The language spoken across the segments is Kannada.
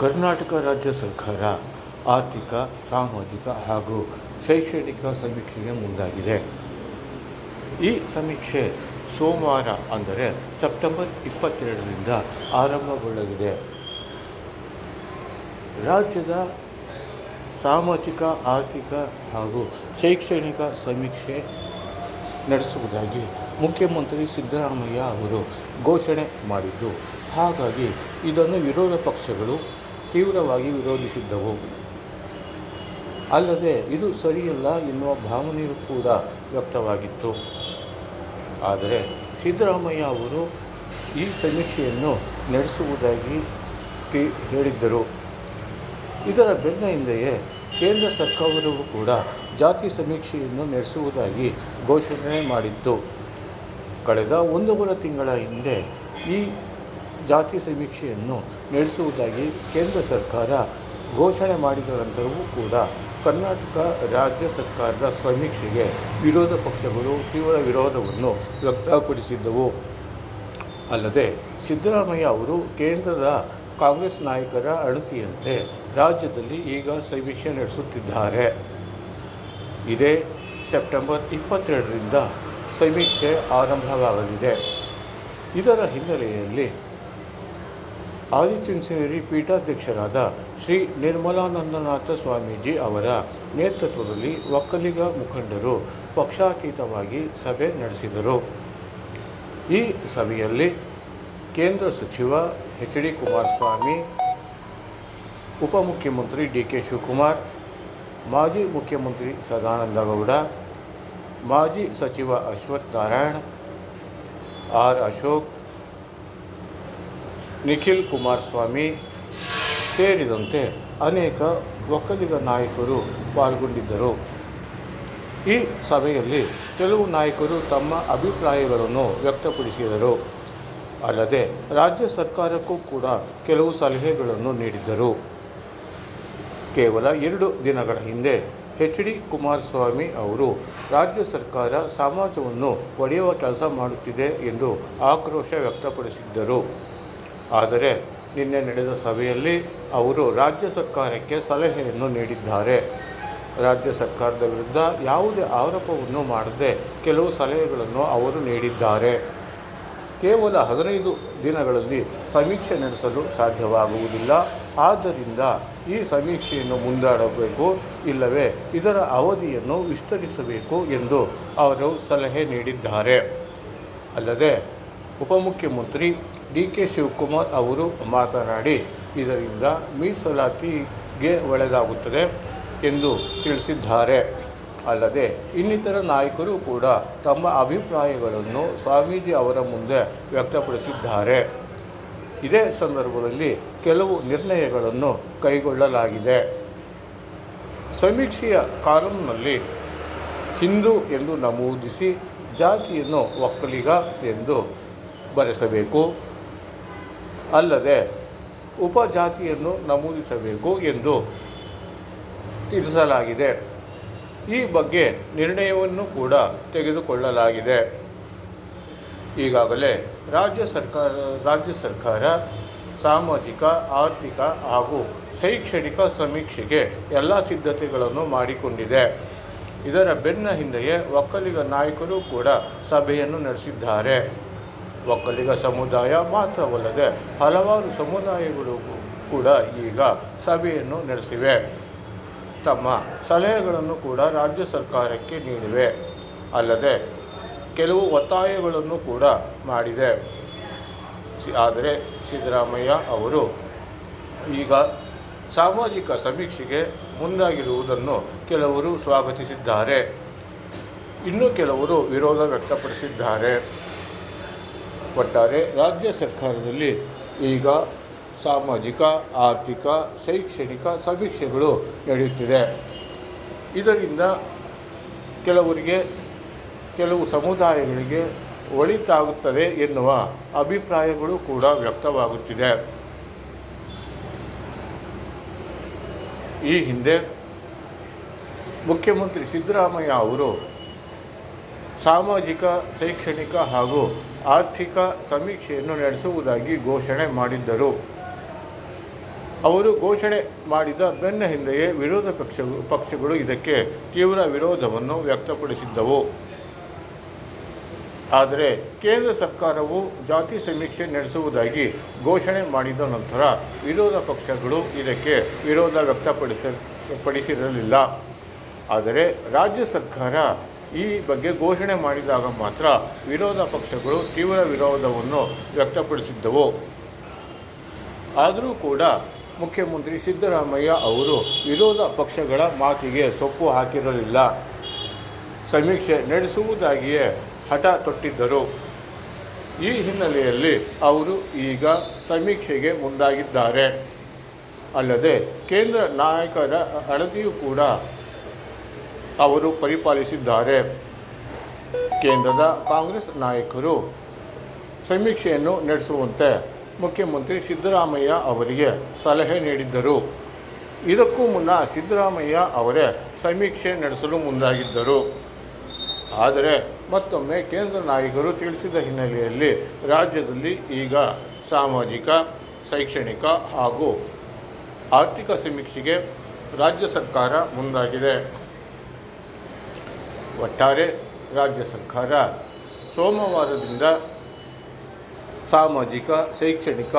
ಕರ್ನಾಟಕ ರಾಜ್ಯ ಸರ್ಕಾರ ಆರ್ಥಿಕ, ಸಾಮಾಜಿಕ ಹಾಗೂ ಶೈಕ್ಷಣಿಕ ಸಮೀಕ್ಷೆಗೆ ಮುಂದಾಗಿದೆ. ಈ ಸಮೀಕ್ಷೆ ಸೋಮವಾರ ಅಂದರೆ ಸೆಪ್ಟೆಂಬರ್ ಇಪ್ಪತ್ತೆರಡರಿಂದ ಆರಂಭಗೊಳ್ಳಲಿದೆ. ರಾಜ್ಯದ ಸಾಮಾಜಿಕ, ಆರ್ಥಿಕ ಹಾಗೂ ಶೈಕ್ಷಣಿಕ ಸಮೀಕ್ಷೆ ನಡೆಸುವುದಾಗಿ ಮುಖ್ಯಮಂತ್ರಿ ಸಿದ್ದರಾಮಯ್ಯ ಅವರು ಘೋಷಣೆ ಮಾಡಿದ್ದು. ಹಾಗಾಗಿ ಇದನ್ನು ವಿರೋಧ ಪಕ್ಷಗಳು ತೀವ್ರವಾಗಿ ವಿರೋಧಿಸಿದ್ದವು. ಅಲ್ಲದೆ ಇದು ಸರಿಯಲ್ಲ ಎನ್ನುವ ಭಾವನೆಯೂ ಕೂಡ ವ್ಯಕ್ತವಾಗಿತ್ತು. ಆದರೆ ಸಿದ್ದರಾಮಯ್ಯ ಅವರು ಈ ಸಮೀಕ್ಷೆಯನ್ನು ನಡೆಸುವುದಾಗಿ ಹೇಳಿದ್ದರು. ಇದರ ಬೆನ್ನ ಹಿಂದೆಯೇ ಕೇಂದ್ರ ಸರ್ಕಾರವು ಕೂಡ ಜಾತಿ ಸಮೀಕ್ಷೆಯನ್ನು ನಡೆಸುವುದಾಗಿ ಘೋಷಣೆ ಮಾಡಿತ್ತು. ಕಳೆದ ಒಂದೂವರೆ ತಿಂಗಳ ಹಿಂದೆ ಈ ಜಾತಿ ಸಮೀಕ್ಷೆಯನ್ನು ನಡೆಸುವುದಾಗಿ ಕೇಂದ್ರ ಸರ್ಕಾರ ಘೋಷಣೆ ಮಾಡಿದ ನಂತರವೂ ಕೂಡ ಕರ್ನಾಟಕ ರಾಜ್ಯ ಸರ್ಕಾರದ ಸಮೀಕ್ಷೆಗೆ ವಿರೋಧ ಪಕ್ಷಗಳು ತೀವ್ರ ವಿರೋಧವನ್ನು ವ್ಯಕ್ತಪಡಿಸಿದ್ದವು. ಅಲ್ಲದೆ ಸಿದ್ದರಾಮಯ್ಯ ಅವರು ಕೇಂದ್ರದ ಕಾಂಗ್ರೆಸ್ ನಾಯಕರ ಅಣತಿಯಂತೆ ರಾಜ್ಯದಲ್ಲಿ ಈಗ ಸಮೀಕ್ಷೆ ನಡೆಸುತ್ತಿದ್ದಾರೆ. ಇದೇ ಸೆಪ್ಟೆಂಬರ್ ಇಪ್ಪತ್ತೆರಡರಿಂದ ಸಮೀಕ್ಷೆ ಆರಂಭವಾಗಲಿದೆ. ಇದರ ಹಿನ್ನೆಲೆಯಲ್ಲಿ ಆದಿಚುಂಚನಗಿರಿ ಪೀಠಾಧ್ಯಕ್ಷರಾದ ಶ್ರೀ ನಿರ್ಮಲಾನಂದನಾಥ ಸ್ವಾಮೀಜಿ ಅವರ ನೇತೃತ್ವದಲ್ಲಿ ಒಕ್ಕಲಿಗ ಮುಖಂಡರು ಪಕ್ಷಾತೀತವಾಗಿ ಸಭೆ ನಡೆಸಿದರು. ಈ ಸಭೆಯಲ್ಲಿ ಕೇಂದ್ರ ಸಚಿವ ಎಚ್ ಡಿ ಕುಮಾರಸ್ವಾಮಿ, ಉಪಮುಖ್ಯಮಂತ್ರಿ ಡಿ ಕೆ ಶಿವಕುಮಾರ್, ಮಾಜಿ ಮುಖ್ಯಮಂತ್ರಿ ಸದಾನಂದಗೌಡ, ಮಾಜಿ ಸಚಿವ ಅಶ್ವಥ್ ನಾರಾಯಣ್, ಆರ್ ಅಶೋಕ್ ನಿಖಿಲ್ ಕುಮಾರಸ್ವಾಮಿ ಸೇರಿದಂತೆ ಅನೇಕ ಒಕ್ಕಲಿಗ ನಾಯಕರು ಪಾಲ್ಗೊಂಡಿದ್ದರು. ಈ ಸಭೆಯಲ್ಲಿ ಕೆಲವು ನಾಯಕರು ತಮ್ಮ ಅಭಿಪ್ರಾಯಗಳನ್ನು ವ್ಯಕ್ತಪಡಿಸಿದರು. ಅಲ್ಲದೆ ರಾಜ್ಯ ಸರ್ಕಾರಕ್ಕೂ ಕೂಡ ಕೆಲವು ಸಲಹೆಗಳನ್ನು ನೀಡಿದ್ದರು. ಕೇವಲ ಎರಡು ದಿನಗಳ ಹಿಂದೆ ಎಚ್ ಡಿ ಕುಮಾರಸ್ವಾಮಿ ಅವರು ರಾಜ್ಯ ಸರ್ಕಾರ ಸಮಾಜವನ್ನು ಒಡೆಯುವ ಕೆಲಸ ಮಾಡುತ್ತಿದೆ ಎಂದು ಆಕ್ರೋಶ ವ್ಯಕ್ತಪಡಿಸಿದ್ದರು. ಆದರೆ ನಿನ್ನೆ ನಡೆದ ಸಭೆಯಲ್ಲಿ ಅವರು ರಾಜ್ಯ ಸರ್ಕಾರಕ್ಕೆ ಸಲಹೆಯನ್ನು ನೀಡಿದ್ದಾರೆ. ರಾಜ್ಯ ಸರ್ಕಾರದ ವಿರುದ್ಧ ಯಾವುದೇ ಆರೋಪವನ್ನು ಮಾಡದೆ ಕೆಲವು ಸಲಹೆಗಳನ್ನು ಅವರು ನೀಡಿದ್ದಾರೆ. ಕೇವಲ ಹದಿನೈದು ದಿನಗಳಲ್ಲಿ ಸಮೀಕ್ಷೆ ನಡೆಸಲು ಸಾಧ್ಯವಾಗುವುದಿಲ್ಲ. ಆದ್ದರಿಂದ ಈ ಸಮೀಕ್ಷೆಯನ್ನು ಮುಂದಾಡಬೇಕು, ಇಲ್ಲವೇ ಇದರ ಅವಧಿಯನ್ನು ವಿಸ್ತರಿಸಬೇಕು ಎಂದು ಅವರು ಸಲಹೆ ನೀಡಿದ್ದಾರೆ. ಅಲ್ಲದೆ ಉಪಮುಖ್ಯಮಂತ್ರಿ ಡಿ ಕೆ ಶಿವಕುಮಾರ್ ಅವರು ಮಾತನಾಡಿ, ಇದರಿಂದ ಮೀಸಲಾತಿಗೆ ಒಳಗಾಗುತ್ತದೆ ಎಂದು ತಿಳಿಸಿದ್ದಾರೆ. ಅಲ್ಲದೆ, ಇನ್ನಿತರ ನಾಯಕರು ಕೂಡ ತಮ್ಮ ಅಭಿಪ್ರಾಯಗಳನ್ನು ಸ್ವಾಮೀಜಿ ಅವರ ಮುಂದೆ ವ್ಯಕ್ತಪಡಿಸಿದ್ದಾರೆ. ಇದೇ ಸಂದರ್ಭದಲ್ಲಿ ಕೆಲವು ನಿರ್ಣಯಗಳನ್ನು ಕೈಗೊಳ್ಳಲಾಗಿದೆ. ಸಮೀಕ್ಷೆಯ ಕಾಲಂನಲ್ಲಿ ಹಿಂದೂ ಎಂದು ನಮೂದಿಸಿ ಜಾತಿಯನ್ನು ಒಕ್ಕಲಿಗ ಎಂದು ಬರೆಸಬೇಕು. ಅಲ್ಲದೆ ಉಪಜಾತಿಯನ್ನು ನಮೂದಿಸಬೇಕು ಎಂದು ತಿಳಿಸಲಾಗಿದೆ. ಈ ಬಗ್ಗೆ ನಿರ್ಣಯವನ್ನು ಕೂಡ ತೆಗೆದುಕೊಳ್ಳಲಾಗಿದೆ. ಈಗಾಗಲೇ ರಾಜ್ಯ ಸರ್ಕಾರ ರಾಜ್ಯ ಸರ್ಕಾರ ಸಾಮಾಜಿಕ, ಆರ್ಥಿಕ ಹಾಗೂ ಶೈಕ್ಷಣಿಕ ಸಮೀಕ್ಷೆಗೆ ಎಲ್ಲ ಸಿದ್ಧತೆಗಳನ್ನು ಮಾಡಿಕೊಂಡಿದೆ. ಇದರ ಬೆನ್ನ ಹಿಂದೆಯೇ ಒಕ್ಕಲಿಗ ನಾಯಕರು ಕೂಡ ಸಭೆಯನ್ನು ನಡೆಸಿದ್ದಾರೆ. ಒಕ್ಕಲಿಗ ಸಮುದಾಯ ಮಾತ್ರವಲ್ಲದೆ ಹಲವಾರು ಸಮುದಾಯಗಳು ಕೂಡ ಈಗ ಸಭೆಯನ್ನು ನಡೆಸಿವೆ. ತಮ್ಮ ಸಲಹೆಗಳನ್ನು ಕೂಡ ರಾಜ್ಯ ಸರ್ಕಾರಕ್ಕೆ ನೀಡಿವೆ. ಅಲ್ಲದೆ ಕೆಲವು ಒತ್ತಾಯಗಳನ್ನು ಕೂಡ ಮಾಡಿದೆ. ಆದರೆ ಸಿದ್ದರಾಮಯ್ಯ ಅವರು ಈಗ ಸಾಮಾಜಿಕ ಸಮೀಕ್ಷೆಗೆ ಮುಂದಾಗಿರುವುದನ್ನು ಕೆಲವರು ಸ್ವಾಗತಿಸಿದ್ದಾರೆ. ಇನ್ನು ಕೆಲವರು ವಿರೋಧ ವ್ಯಕ್ತಪಡಿಸಿದ್ದಾರೆ. ಒಟ್ಟಾರೆ ರಾಜ್ಯ ಸರ್ಕಾರದಲ್ಲಿ ಈಗ ಸಾಮಾಜಿಕ, ಆರ್ಥಿಕ, ಶೈಕ್ಷಣಿಕ ಸಮೀಕ್ಷೆಗಳು ನಡೆಯುತ್ತಿದೆ. ಇದರಿಂದ ಕೆಲವರಿಗೆ, ಕೆಲವು ಸಮುದಾಯಗಳಿಗೆ ಒಳಿತಾಗುತ್ತದೆ ಎನ್ನುವ ಅಭಿಪ್ರಾಯಗಳು ಕೂಡ ವ್ಯಕ್ತವಾಗುತ್ತಿದೆ. ಈ ಹಿಂದೆ ಮುಖ್ಯಮಂತ್ರಿ ಸಿದ್ದರಾಮಯ್ಯ ಅವರು ಸಾಮಾಜಿಕ, ಶೈಕ್ಷಣಿಕ ಹಾಗೂ ಆರ್ಥಿಕ ಸಮೀಕ್ಷೆಯನ್ನು ನಡೆಸುವುದಾಗಿ ಘೋಷಣೆ ಮಾಡಿದ್ದರು. ಅವರು ಘೋಷಣೆ ಮಾಡಿದ ಬೆನ್ನ ಹಿಂದೆಯೇ ವಿರೋಧ ಪಕ್ಷ ಪಕ್ಷಗಳು ಇದಕ್ಕೆ ತೀವ್ರ ವಿರೋಧವನ್ನು ವ್ಯಕ್ತಪಡಿಸಿದ್ದವು. ಆದರೆ ಕೇಂದ್ರ ಸರ್ಕಾರವು ಜಾತಿ ಸಮೀಕ್ಷೆ ನಡೆಸುವುದಾಗಿ ಘೋಷಣೆ ಮಾಡಿದ ನಂತರ ವಿರೋಧ ಪಕ್ಷಗಳು ಇದಕ್ಕೆ ವಿರೋಧ ವ್ಯಕ್ತಪಡಿಸ, ಪಡಿಸಿರಲಿಲ್ಲ. ಆದರೆ ರಾಜ್ಯ ಸರ್ಕಾರ ಈ ಬಗ್ಗೆ ಘೋಷಣೆ ಮಾಡಿದಾಗ ಮಾತ್ರ ವಿರೋಧ ಪಕ್ಷಗಳು ತೀವ್ರ ವಿರೋಧವನ್ನು ವ್ಯಕ್ತಪಡಿಸಿದ್ದವು. ಆದರೂ ಕೂಡ ಮುಖ್ಯಮಂತ್ರಿ ಸಿದ್ದರಾಮಯ್ಯ ಅವರು ವಿರೋಧ ಪಕ್ಷಗಳ ಮಾತಿಗೆ ಸೊಪ್ಪು ಹಾಕಿರಲಿಲ್ಲ. ಸಮೀಕ್ಷೆ ನಡೆಸುವುದಾಗಿಯೇ ಹಠ ತೊಟ್ಟಿದ್ದರು. ಈ ಹಿನ್ನೆಲೆಯಲ್ಲಿ ಅವರು ಈಗ ಸಮೀಕ್ಷೆಗೆ ಮುಂದಾಗಿದ್ದಾರೆ. ಅಲ್ಲದೆ ಕೇಂದ್ರ ನಾಯಕರ ಅಳತೆಯೂ ಕೂಡ ಅವರು ಪರಿಪಾಲಿಸಿದ್ದಾರೆ. ಕೇಂದ್ರದ ಕಾಂಗ್ರೆಸ್ ನಾಯಕರು ಸಮೀಕ್ಷೆಯನ್ನು ನಡೆಸುವಂತೆ ಮುಖ್ಯಮಂತ್ರಿ ಸಿದ್ದರಾಮಯ್ಯ ಅವರಿಗೆ ಸಲಹೆ ನೀಡಿದ್ದರು. ಇದಕ್ಕೂ ಮುನ್ನ ಸಿದ್ದರಾಮಯ್ಯ ಅವರೇ ಸಮೀಕ್ಷೆ ನಡೆಸಲು ಮುಂದಾಗಿದ್ದರು. ಆದರೆ ಮತ್ತೊಮ್ಮೆ ಕೇಂದ್ರ ನಾಯಕರು ತಿಳಿಸಿದ ಹಿನ್ನೆಲೆಯಲ್ಲಿ ರಾಜ್ಯದಲ್ಲಿ ಈಗ ಸಾಮಾಜಿಕ, ಶೈಕ್ಷಣಿಕ ಹಾಗೂ ಆರ್ಥಿಕ ಸಮೀಕ್ಷೆಗೆ ರಾಜ್ಯ ಸರ್ಕಾರ ಮುಂದಾಗಿದೆ. ಒಟ್ಟಾರೆ ರಾಜ್ಯ ಸರ್ಕಾರ ಸೋಮವಾರದಿಂದ ಸಾಮಾಜಿಕ, ಶೈಕ್ಷಣಿಕ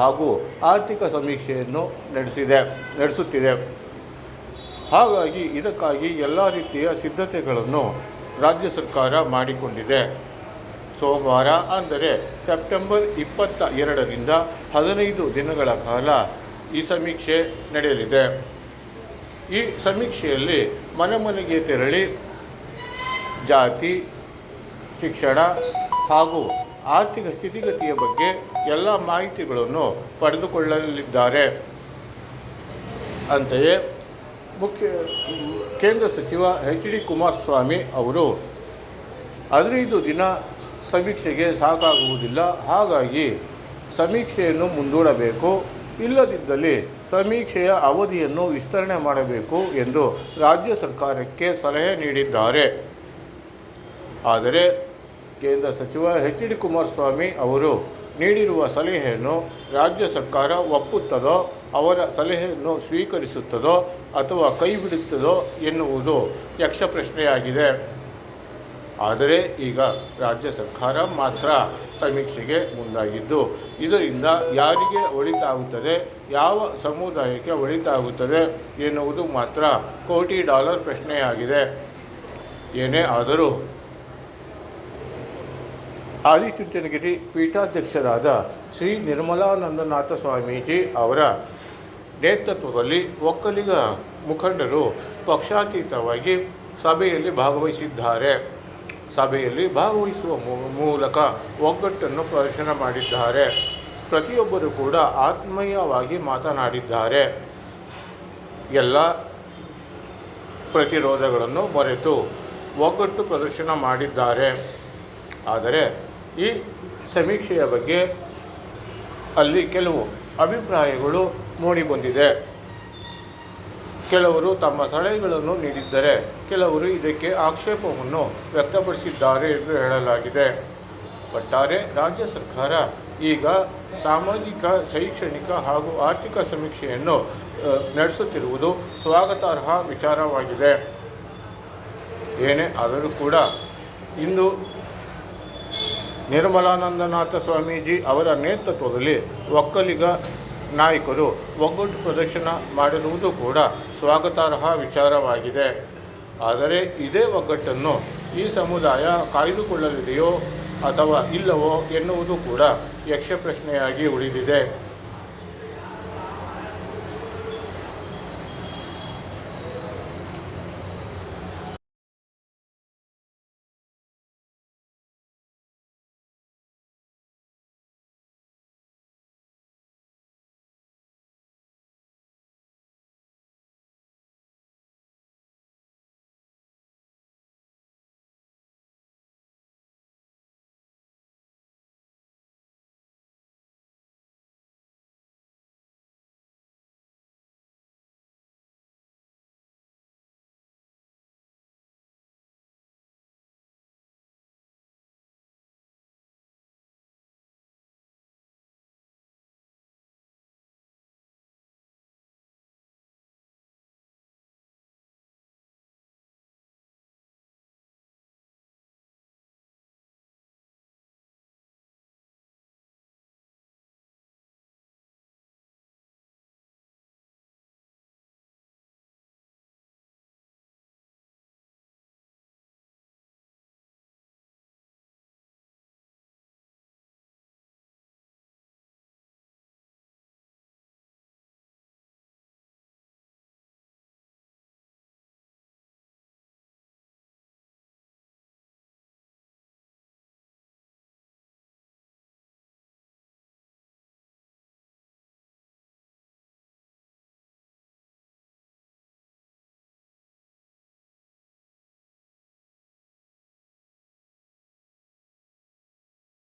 ಹಾಗೂ ಆರ್ಥಿಕ ಸಮೀಕ್ಷೆಯನ್ನು ನಡೆಸಿದೆ, ನಡೆಸುತ್ತಿದೆ. ಹಾಗಾಗಿ ಇದಕ್ಕಾಗಿ ಎಲ್ಲ ರೀತಿಯ ಸಿದ್ಧತೆಗಳನ್ನು ರಾಜ್ಯ ಸರ್ಕಾರ ಮಾಡಿಕೊಂಡಿದೆ. ಸೋಮವಾರ ಅಂದರೆ ಸೆಪ್ಟೆಂಬರ್ ಇಪ್ಪತ್ತ ಎರಡರಿಂದ ಹದಿನೈದು ದಿನಗಳ ಕಾಲ ಈ ಸಮೀಕ್ಷೆ ನಡೆಯಲಿದೆ. ಈ ಸಮೀಕ್ಷೆಯಲ್ಲಿ ಮನೆ ಮನೆಗೆ ತೆರಳಿ ಜಾತಿ, ಶಿಕ್ಷಣ ಹಾಗೂ ಆರ್ಥಿಕ ಸ್ಥಿತಿಗತಿಯ ಬಗ್ಗೆ ಎಲ್ಲ ಮಾಹಿತಿಗಳನ್ನು ಪಡೆದುಕೊಳ್ಳಲಿದ್ದಾರೆ. ಅಂತೆಯೇ ಮುಖ್ಯ ಕೇಂದ್ರ ಸಚಿವ ಎಚ್ ಡಿ ಕುಮಾರಸ್ವಾಮಿ ಅವರು ಹದಿನೈದು ದಿನ ಸಮೀಕ್ಷೆಗೆ ಸಾಕಾಗುವುದಿಲ್ಲ. ಹಾಗಾಗಿ ಸಮೀಕ್ಷೆಯನ್ನು ಮುಂದೂಡಬೇಕು. ಇಲ್ಲದಿದ್ದಲ್ಲಿ ಸಮೀಕ್ಷೆಯ ಅವಧಿಯನ್ನು ವಿಸ್ತರಣೆ ಮಾಡಬೇಕು ಎಂದು ರಾಜ್ಯ ಸರ್ಕಾರಕ್ಕೆ ಸಲಹೆ ನೀಡಿದ್ದಾರೆ. ಆದರೆ ಕೇಂದ್ರ ಸಚಿವ ಎಚ್ ಡಿ ಕುಮಾರಸ್ವಾಮಿ ಅವರು ನೀಡಿರುವ ಸಲಹೆಯನ್ನು ರಾಜ್ಯ ಸರ್ಕಾರ ಒಪ್ಪುತ್ತದೋ, ಅವರ ಸಲಹೆಯನ್ನು ಸ್ವೀಕರಿಸುತ್ತದೋ ಅಥವಾ ಕೈಬಿಡುತ್ತದೋ ಎನ್ನುವುದು ಯಕ್ಷ ಪ್ರಶ್ನೆಯಾಗಿದೆ ಆದರೆ ಈಗ ರಾಜ್ಯ ಸರ್ಕಾರ ಮಾತ್ರ ಸಮೀಕ್ಷೆಗೆ ಮುಂದಾಗಿದ್ದು, ಇದರಿಂದ ಯಾರಿಗೆ ಒಳಿತಾಗುತ್ತದೆ, ಯಾವ ಸಮುದಾಯಕ್ಕೆ ಒಳಿತಾಗುತ್ತದೆ ಎನ್ನುವುದು ಮಾತ್ರ ಕೋಟಿ ಡಾಲರ್ ಪ್ರಶ್ನೆಯಾಗಿದೆ. ಏನೇ ಆದರೂ ಆದಿಚುಂಚನಗಿರಿ ಪೀಠಾಧ್ಯಕ್ಷರಾದ ಶ್ರೀ ನಿರ್ಮಲಾನಂದನಾಥ ಸ್ವಾಮೀಜಿ ಅವರ ನೇತೃತ್ವದಲ್ಲಿ ಒಕ್ಕಲಿಗ ಮುಖಂಡರು ಪಕ್ಷಾತೀತವಾಗಿ ಸಭೆಯಲ್ಲಿ ಭಾಗವಹಿಸಿದ್ದಾರೆ. ಸಭೆಯಲ್ಲಿ ಭಾಗವಹಿಸುವ ಮೂಲಕ ಒಗ್ಗಟ್ಟನ್ನು ಪ್ರದರ್ಶನ ಮಾಡಿದ್ದಾರೆ. ಪ್ರತಿಯೊಬ್ಬರು ಕೂಡ ಆತ್ಮೀಯವಾಗಿ ಮಾತನಾಡಿದ್ದಾರೆ. ಎಲ್ಲ ಪ್ರತಿರೋಧಗಳನ್ನು ಮರೆತು ಒಗ್ಗಟ್ಟು ಪ್ರದರ್ಶನ ಮಾಡಿದ್ದಾರೆ. ಆದರೆ ಈ ಸಮೀಕ್ಷೆಯ ಬಗ್ಗೆ ಅಲ್ಲಿ ಕೆಲವು ಅಭಿಪ್ರಾಯಗಳು ಮೂಡಿಬಂದಿದೆ ಕೆಲವರು ತಮ್ಮ ಸಲಹೆಗಳನ್ನು ನೀಡಿದ್ದರೆ ಕೆಲವರು ಇದಕ್ಕೆ ಆಕ್ಷೇಪವನ್ನು ವ್ಯಕ್ತಪಡಿಸಿದ್ದಾರೆ ಎಂದು ಹೇಳಲಾಗಿದೆ. ಒಟ್ಟಾರೆ ರಾಜ್ಯ ಸರ್ಕಾರ ಈಗ ಸಾಮಾಜಿಕ, ಶೈಕ್ಷಣಿಕ ಹಾಗೂ ಆರ್ಥಿಕ ಸಮೀಕ್ಷೆಯನ್ನು ನಡೆಸುತ್ತಿರುವುದು ಸ್ವಾಗತಾರ್ಹ ವಿಚಾರವಾಗಿದೆ. ಏನೇ ಆದರೂ ಕೂಡ ಇಂದು ನಿರ್ಮಲಾನಂದನಾಥ ಸ್ವಾಮೀಜಿ ಅವರ ನೇತೃತ್ವದಲ್ಲಿ ಒಕ್ಕಲಿಗ ನಾಯಕರು ಒಗ್ಗಟ್ಟು ಪ್ರದರ್ಶನ ಮಾಡಿರುವುದು ಕೂಡ ಸ್ವಾಗತಾರ್ಹ ವಿಚಾರವಾಗಿದೆ. ಆದರೆ ಇದೇ ಒಗ್ಗಟ್ಟನ್ನು ಈ ಸಮುದಾಯ ಕಾಯ್ದುಕೊಳ್ಳಲಿದೆಯೋ ಅಥವಾ ಇಲ್ಲವೋ ಎನ್ನುವುದು ಕೂಡ ಯಕ್ಷ ಪ್ರಶ್ನೆಯಾಗಿ ಉಳಿದಿದೆ.